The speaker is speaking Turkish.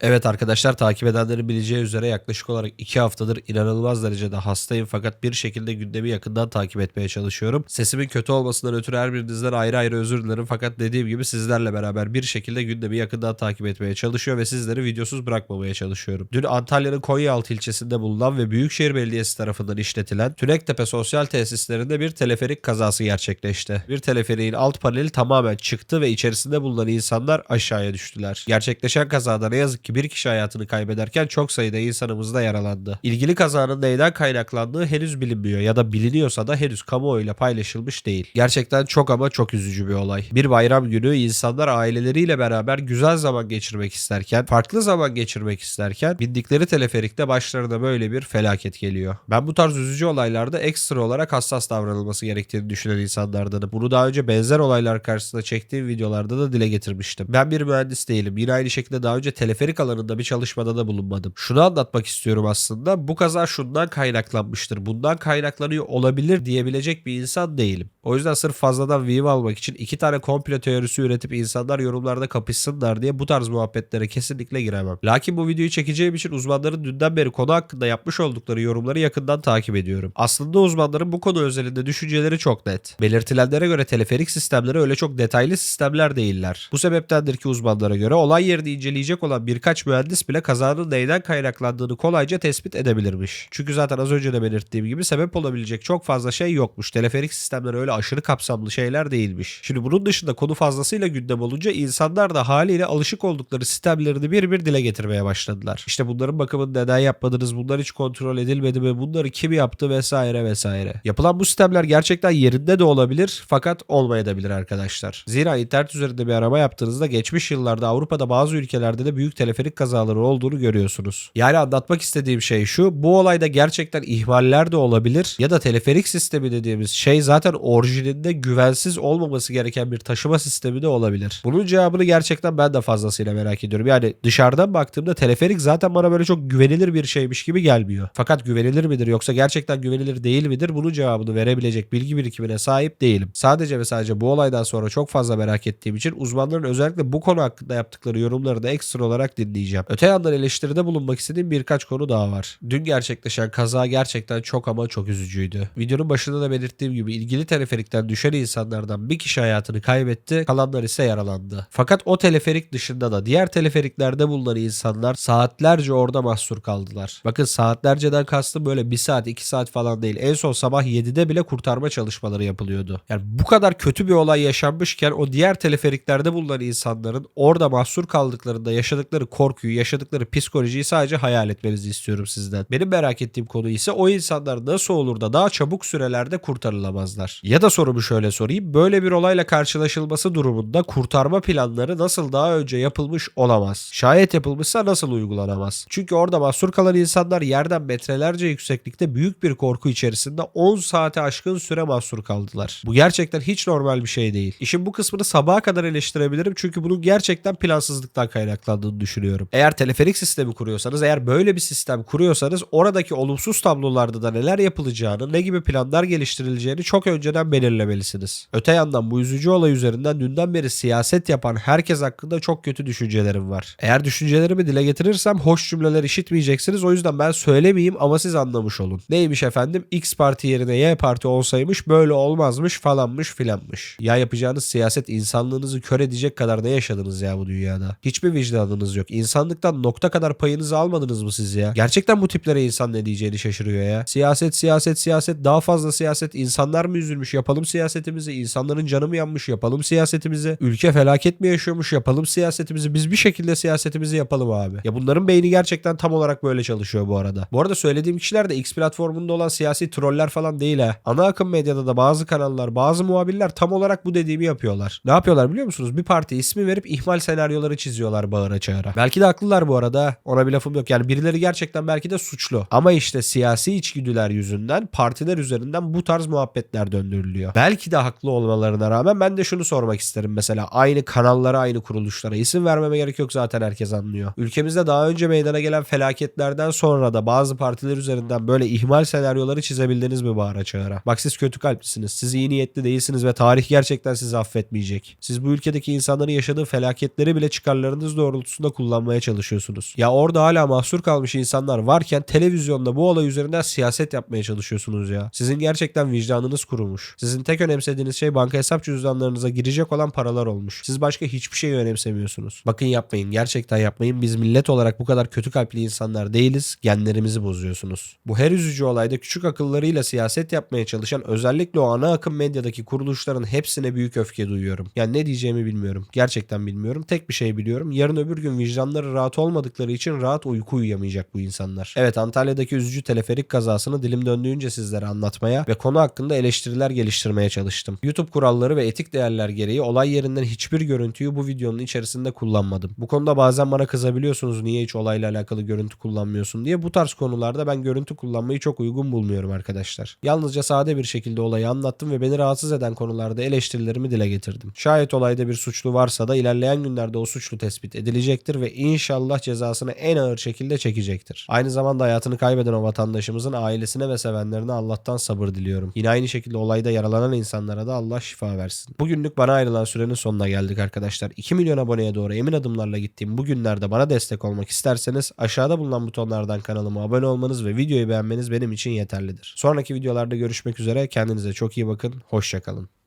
Evet arkadaşlar takip edenlerin bileceği üzere yaklaşık olarak 2 haftadır inanılmaz derecede hastayım fakat bir şekilde gündemi yakından takip etmeye çalışıyorum. Sesimin kötü olmasından ötürü her birinizden ayrı ayrı özür dilerim fakat dediğim gibi sizlerle beraber bir şekilde gündemi yakından takip etmeye çalışıyor ve sizleri videosuz bırakmamaya çalışıyorum. Dün Antalya'nın Konyaaltı ilçesinde bulunan ve Büyükşehir Belediyesi tarafından işletilen Tünektepe Sosyal Tesislerinde bir teleferik kazası gerçekleşti. Bir teleferiğin alt paneli tamamen çıktı ve içerisinde bulunan insanlar aşağıya düştüler. Gerçekleşen kazada ne yazık ki bir kişi hayatını kaybederken çok sayıda insanımız da yaralandı. İlgili kazanın neyden kaynaklandığı henüz bilinmiyor ya da biliniyorsa da henüz kamuoyuyla paylaşılmış değil. Gerçekten çok ama çok üzücü bir olay. Bir bayram günü insanlar aileleriyle beraber güzel zaman geçirmek isterken, farklı zaman geçirmek isterken bindikleri teleferikte başlarına böyle bir felaket geliyor. Ben bu tarz üzücü olaylarda ekstra olarak hassas davranılması gerektiğini düşünen insanlardanım. Bunu daha önce benzer olaylar karşısında çektiğim videolarda da dile getirmiştim. Ben bir mühendis değilim. Yine aynı şekilde daha önce teleferik alanında bir çalışmada da bulunmadım. Şunu anlatmak istiyorum aslında. Bu kaza şundan kaynaklanmıştır. Bundan kaynaklanıyor olabilir diyebilecek bir insan değilim. O yüzden sırf fazladan view almak için iki tane komplo teorisi üretip insanlar yorumlarda kapışsınlar diye bu tarz muhabbetlere kesinlikle giremem. Lakin bu videoyu çekeceğim için uzmanların dünden beri konu hakkında yapmış oldukları yorumları yakından takip ediyorum. Aslında uzmanların bu konu özelinde düşünceleri çok net. Belirtilenlere göre teleferik sistemleri öyle çok detaylı sistemler değiller. Bu sebeptendir ki uzmanlara göre olay yerini inceleyecek olan birkaç mühendis bile kazanın neyden kaynaklandığını kolayca tespit edebilirmiş. Çünkü zaten az önce de belirttiğim gibi sebep olabilecek çok fazla şey yokmuş. Teleferik sistemleri öyle aşırı kapsamlı şeyler değilmiş. Şimdi bunun dışında konu fazlasıyla gündem olunca insanlar da haliyle alışık oldukları sistemlerini bir bir dile getirmeye başladılar. İşte bunların bakımını neden yapmadınız, bunlar hiç kontrol edilmedi mi, bunları kim yaptı vesaire vesaire. Yapılan bu sistemler gerçekten yerinde de olabilir fakat olmayabilir arkadaşlar. Zira internet üzerinde bir arama yaptığınızda geçmiş yıllarda Avrupa'da bazı ülkelerde de büyük teleferik kazaları olduğunu görüyorsunuz. Yani anlatmak istediğim şey şu, bu olayda gerçekten ihmaller de olabilir ya da teleferik sistemi dediğimiz şey zaten orijininde güvensiz olmaması gereken bir taşıma sistemi de olabilir. Bunun cevabını gerçekten ben de fazlasıyla merak ediyorum. Yani dışarıdan baktığımda teleferik zaten bana böyle çok güvenilir bir şeymiş gibi gelmiyor. Fakat güvenilir midir yoksa gerçekten güvenilir değil midir? Bunun cevabını verebilecek bilgi birikimine sahip değilim. Sadece ve sadece bu olaydan sonra çok fazla merak ettiğim için uzmanların özellikle bu konu hakkında yaptıkları yorumları da ekstra olarak dinleyeceğim. Öte yandan eleştiride bulunmak istediğim birkaç konu daha var. Dün gerçekleşen kaza gerçekten çok ama çok üzücüydü. Videonun başında da belirttiğim gibi ilgili teleferikten düşen insanlardan bir kişi hayatını kaybetti, kalanlar ise yaralandı. Fakat o teleferik dışında da diğer teleferiklerde bulunan insanlar saatlerce orada mahsur kaldılar. Bakın saatlerceden kastım böyle 1 saat 2 saat falan değil. En son sabah 7'de bile kurtarma çalışmaları yapılıyordu. Yani bu kadar kötü bir olay yaşanmışken o diğer teleferiklerde bulunan insanların orada mahsur kaldıklarında yaşadıkları korkuyu, yaşadıkları psikolojiyi sadece hayal etmenizi istiyorum sizden. Benim merak ettiğim konu ise o insanlar nasıl olur da daha çabuk sürelerde kurtarılamazlar. Ya da sorumu şöyle sorayım. Böyle bir olayla karşılaşılması durumunda kurtarma planları nasıl daha önce yapılmış olamaz? Şayet yapılmışsa nasıl uygulanamaz? Çünkü orada mahsur kalan insanlar yerden metrelerce yükseklikte büyük bir korku içerisinde 10 saate aşkın süre mahsur kaldılar. Bu gerçekten hiç normal bir şey değil. İşin bu kısmını sabaha kadar eleştirebilirim çünkü bunun gerçekten plansızlıktan kaynaklandığını düşünüyorum. Eğer teleferik sistemi kuruyorsanız, eğer böyle bir sistem kuruyorsanız oradaki olumsuz tablolarda da neler yapılacağını, ne gibi planlar geliştirileceğini çok önceden belirlemelisiniz. Öte yandan bu üzücü olay üzerinden dünden beri siyaset yapan herkes hakkında çok kötü düşüncelerim var. Eğer düşüncelerimi dile getirirsem hoş cümleler işitmeyeceksiniz. O yüzden ben söylemeyeyim ama siz anlamış olun. Neymiş efendim? X parti yerine Y parti olsaymış böyle olmazmış falanmış filanmış. Ya yapacağınız siyaset insanlığınızı kör edecek kadar ne yaşadınız ya bu dünyada? Hiçbir vicdanınız yok. İnsanlıktan nokta kadar payınızı almadınız mı siz ya? Gerçekten bu tiplere insan ne diyeceğini şaşırıyor ya. Siyaset siyaset siyaset daha fazla siyaset. İnsanlar mı üzülmüş yapalım siyasetimizi. İnsanların canı mı yanmış yapalım siyasetimizi. Ülke felaket mi yaşıyormuş yapalım siyasetimizi. Biz bir şekilde siyasetimizi yapalım abi. Ya bunların beyni gerçekten tam olarak böyle çalışıyor bu arada. Bu arada söylediğim kişiler de X platformunda olan siyasi troller falan değil ha. Ana akım medyada da bazı kanallar, bazı muhabirler tam olarak bu dediğimi yapıyorlar. Ne yapıyorlar biliyor musunuz? Bir parti ismi verip ihmal senaryoları çiziyorlar bağıra çağıra. Belki de haklılar bu arada. Ona bir lafım yok. Yani birileri gerçekten belki de suçlu. Ama işte siyasi içgüdüler yüzünden partiler üzerinden bu tarz muhabbetler döndürülüyor. Belki de haklı olmalarına rağmen ben de şunu sormak isterim mesela. Aynı kanallara, aynı kuruluşlara isim vermeme gerek yok zaten herkes anlıyor. Ülkemizde daha önce meydana gelen felaketlerden sonra da bazı partiler üzerinden böyle ihmal senaryoları çizebildiniz mi bağıra çağıra? Bak siz kötü kalplisiniz. Siz iyi niyetli değilsiniz ve tarih gerçekten sizi affetmeyecek. Siz bu ülkedeki insanların yaşadığı felaketleri bile çıkarlarınız doğrultusunda kullanmaya çalışıyorsunuz. Ya orada hala mahsur kalmış insanlar varken televizyonda bu olay üzerinden siyaset yapmaya çalışıyorsunuz ya. Sizin gerçekten vicdanınız kurumuş. Sizin tek önemsediğiniz şey banka hesap cüzdanlarınıza girecek olan paralar olmuş. Siz başka hiçbir şeyi önemsemiyorsunuz. Bakın yapmayın. Gerçekten yapmayın. Biz millet olarak bu kadar kötü kalpli insanlar değiliz. Genlerimizi bozuyorsunuz. Bu her üzücü olayda küçük akıllarıyla siyaset yapmaya çalışan özellikle o ana akım medyadaki kuruluşların hepsine büyük öfke duyuyorum. Yani ne diyeceğimi bilmiyorum. Gerçekten bilmiyorum. Tek bir şey biliyorum. Yarın öbür gün vicdanları rahat olmadıkları için rahat uyku uyuyamayacak bu insanlar. Evet Antalya'daki üzücü teleferik kazasını dilim döndüğünce sizlere anlatmaya ve konu hakkında eleştiriler geliştirmeye çalıştım. YouTube kuralları ve etik değerler gereği olay yerinden hiçbir görüntüyü bu videonun içerisinde kullanmadım. Bu konuda bazen bana kızabiliyorsunuz niye hiç olayla alakalı görüntü kullanmıyorsun diye. Bu tarz konularda ben görüntü kullanmayı çok uygun bulmuyorum arkadaşlar. Yalnızca sade bir şekilde olayı anlattım ve beni rahatsız eden konularda eleştirilerimi dile getirdim. Şayet olayda bir suçlu varsa da ilerleyen günlerde o suçlu tespit edilecektir ve inşallah cezasını en ağır şekilde çekecektir. Aynı zamanda hayatını kaybeden o vatandaşımızın ailesine ve sevenlerine Allah'tan sabır diliyorum. Yine aynı şekilde olayda yaralanan insanlara da Allah şifa versin. Bugünlük bana ayrılan sürenin sonuna geldik arkadaşlar. 2 milyon aboneye doğru emin adımlarla gittiğim bu günlerde bana destek olmak isterseniz aşağıda bulunan butonlardan kanalıma abone olmanız ve videoyu beğenmeniz benim için yeterlidir. Sonraki videolarda görüşmek üzere. Kendinize çok iyi bakın. Hoşçakalın.